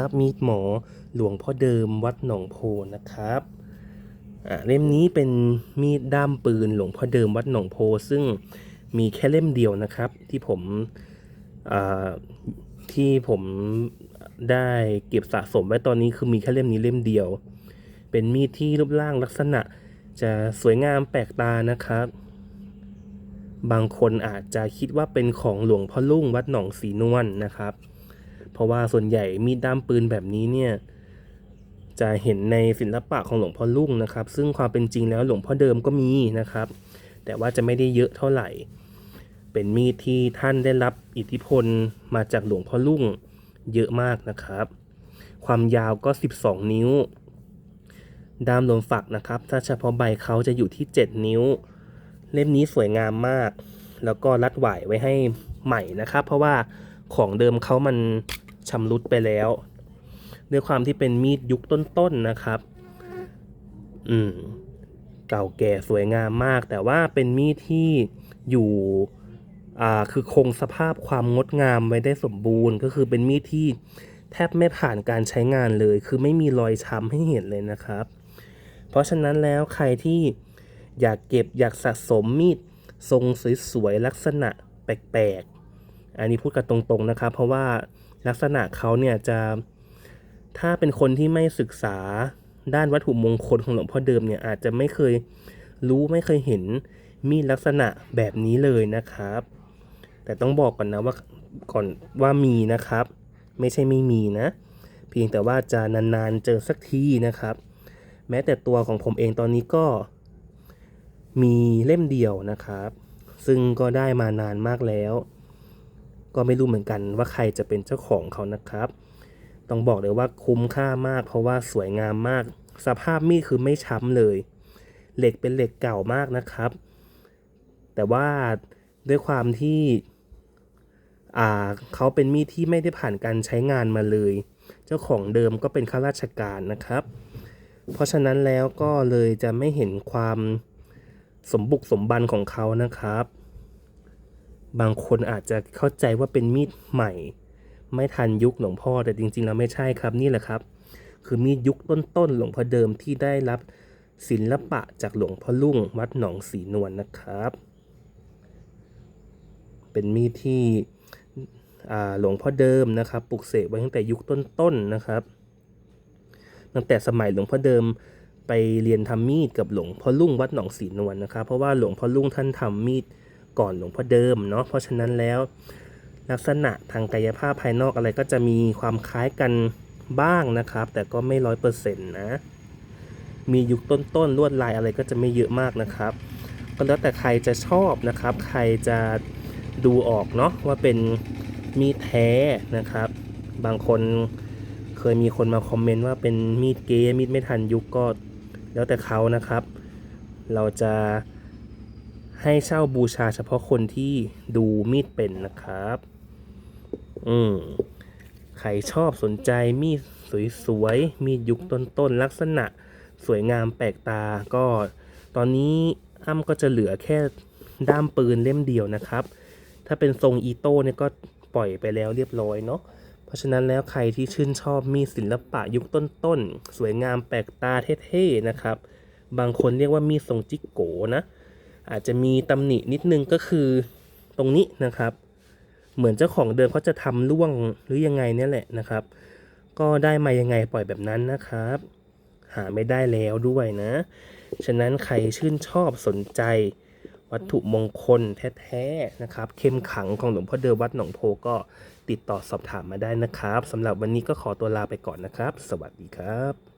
ครับมีดหมอหลวงพ่อเดิมวัดหนองโพนะครับเล่มนี้เป็นมีดด้ามปืนหลวงพ่อเดิมวัดหนองโพ ซึ่งมีแค่เล่มเดียวนะครับ ที่ผมที่ผมได้เก็บสะสมไว้ตอนนี้คือมีแค่เล่มนี้เล่มเดียว เป็นมีดที่รูปร่างลักษณะ จะสวยงามแปลกตานะครับ บางคนอาจจะคิดว่าเป็นของหลวงพ่อลุ่งวัดหนองสีนวลนะครับ เพราะว่าส่วนใหญ่มีดด้ามปืนแบบนี้เนี่ยจะเห็นในศิลปะของหลวงพ่อลุ่งนะครับ ซึ่งความเป็นจริงแล้วหลวงพ่อเดิมก็มีนะครับ แต่ว่าจะไม่ได้เยอะเท่าไหร่ เป็นมีดที่ท่านได้รับอิทธิพลมาจากหลวงพ่อลุ่งเยอะมากนะครับ ความยาวก็ 12 นิ้ว ด้ามลมฝักนะครับ ถ้าเฉพาะใบเขาจะอยู่ที่ 7 นิ้ว เล่มนี้สวยงามมาก แล้วก็รัดหวไว้ให้ใหม่นะครับ เพราะว่าของเดิมเขามัน ชำรุดไปแล้ว ด้วยความที่เป็นมีดยุคต้นๆนะครับ อืม เก่าแก่สวยงามมาก แต่ว่าเป็นมีดที่อยู่ อ่า คือคงสภาพความงดงามไว้ได้สมบูรณ์ ก็คือเป็นมีดที่แทบไม่ผ่านการใช้งานเลย คือไม่มีรอยช้ำให้เห็นเลยนะครับ เพราะฉะนั้นแล้วใครที่อยากเก็บอยากสะสมมีดทรงสวยๆลักษณะแปลกๆ อันนี้พูดกันตรงๆนะครับ เพราะว่า ลักษณะเขาเนี่ยจะถ้าเป็นคนที่ไม่ศึกษาด้านวัตถุมงคลของหลวงพ่อเดิมเนี่ยอาจจะไม่เคยรู้ไม่เคยเห็นมีดลักษณะแบบนี้เลยนะครับ แต่ต้องบอกก่อนนะว่าก่อนว่ามีนะครับ ไม่ใช่ไม่มีนะ เพียงแต่ว่าจะนานๆเจอสักทีนะครับ แม้แต่ตัวของผมเองตอนนี้ก็มีเล่มเดียวนะครับ ซึ่งก็ได้มานานมากแล้ว ก็ไม่รู้เหมือนกันว่าใครจะเป็นเจ้าของเขานะครับ ต้องบอกเลยว่าคุ้มค่ามาก เพราะว่าสวยงามมาก สภาพมีดคือไม่ช้ำเลย เหล็กเป็นเหล็กเก่ามากนะครับ แต่ว่าด้วยความที่อ่าเขาเป็นมีดที่ไม่ได้ผ่านการใช้งานมาเลย เจ้าของเดิมก็เป็นข้าราชการนะครับ เพราะฉะนั้นแล้วก็เลยจะไม่เห็นความสมบุกสมบันของเขานะครับ บางคนอาจจะเข้าใจว่าเป็นมีดใหม่ ไม่ทันยุคหลวงพ่อแต่จริง ๆ แล้วไม่ใช่ครับนี่แหละครับ คือมีดยุคต้นๆหลวงพ่อเดิมที่ได้รับศิลปะจากหลวงพ่อลุ่งวัดหนองสีนวลนะครับ เป็นมีดที่หลวงพ่อเดิมนะครับปลุกเสกไว้ตั้งแต่ยุคต้นๆนะครับ ตั้งแต่สมัยหลวงพ่อเดิมไปเรียนทำมีดกับหลวงพ่อลุ่งวัดหนองสีนวลนะครับ เพราะว่าหลวงพ่อลุ่งท่านทำมีด ก่อนหลวงพ่อเดิมเนาะเพราะฉะนั้นแล้วลักษณะทางกายภาพภายนอกอะไรก็จะมีความคล้ายกันบ้างนะครับ แต่ก็ไม่ร้อยเปอร์เซ็นต์นะ มียุคต้นๆลวดลายอะไรก็จะไม่เยอะมากนะครับ ก็แล้วแต่ใครจะชอบนะครับ ใครจะดูออกเนาะว่าเป็นมีดแท้นะครับ บางคนเคยมีคนมาคอมเมนต์ว่าเป็นมีดเก๊มีดไม่ทันยุคก็แล้วแต่เขานะครับ เราจะ ให้เช่าบูชาเฉพาะคนที่ดูมีดเป็นนะครับ อืมใครชอบสนใจมีดสวยๆ มีดยุคต้นๆ ลักษณะสวยงามแปลกตา ก็ตอนนี้อ้ำก็จะเหลือแค่ด้ามปืนเล่มเดียวนะครับ ถ้าเป็นทรงอีโต้เนี่ยก็ปล่อยไปแล้วเรียบร้อยเนาะ เพราะฉะนั้นแล้วใครที่ชื่นชอบมีดศิลปะยุคต้นๆ สวยงามแปลกตาเท่ๆ นะครับ บางคนเรียกว่ามีดทรงจิกโกนะ อาจจะมีตำหนินิดนึงก็คือตรงนี้นะครับ เหมือนเจ้าของเดิมเขาจะทำร่วงหรือยังไงเนี่ยแหละนะครับ ก็ได้มายังไงปล่อยแบบนั้นนะครับ หาไม่ได้แล้วด้วยนะ ฉะนั้นใครชื่นชอบสนใจวัตถุมงคลแท้ๆนะครับ เข้มขังของหลวงพ่อเดิมวัดหนองโพก็ติดต่อสอบถามมาได้นะครับสำหรับวันนี้ก็ขอตัวลาไปก่อนนะครับ สวัสดีครับ